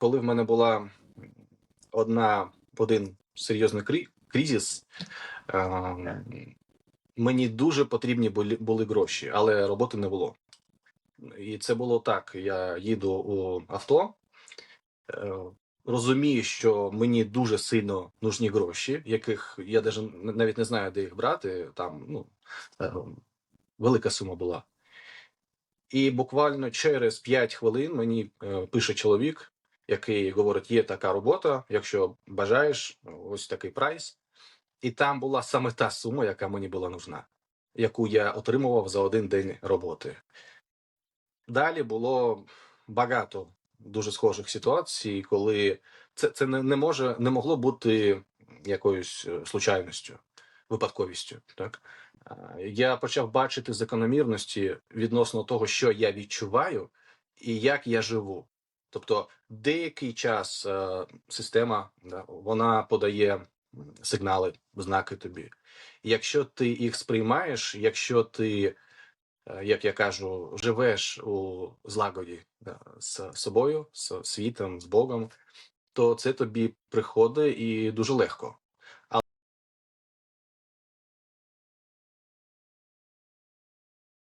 коли в мене була одна один серйозний крі- кризис, е, мені дуже потрібні були, були гроші, але роботи не було. І це було так: я їду у авто, е, розумію, що мені дуже сильно нужні гроші, яких я навіть не знаю, де їх брати. Там ну, е, велика сума була. І буквально через 5 хвилин мені е, пише чоловік, який говорить: є така робота, якщо бажаєш, ось такий прайс. І там була саме та сума, яка мені була нужна, яку я отримував за один день роботи. Далі було багато дуже схожих ситуацій, коли це, це не, не може не могло бути якоюсь е, случайністю, випадковістю. Так я почав бачити закономірності відносно того, що я відчуваю і як я живу. Тобто, деякий час е, система да, вона подає сигнали, знаки тобі. Якщо ти їх сприймаєш, якщо ти е, як я кажу, живеш у злагоді да, з собою, з світом, з Богом, то це тобі приходить і дуже легко.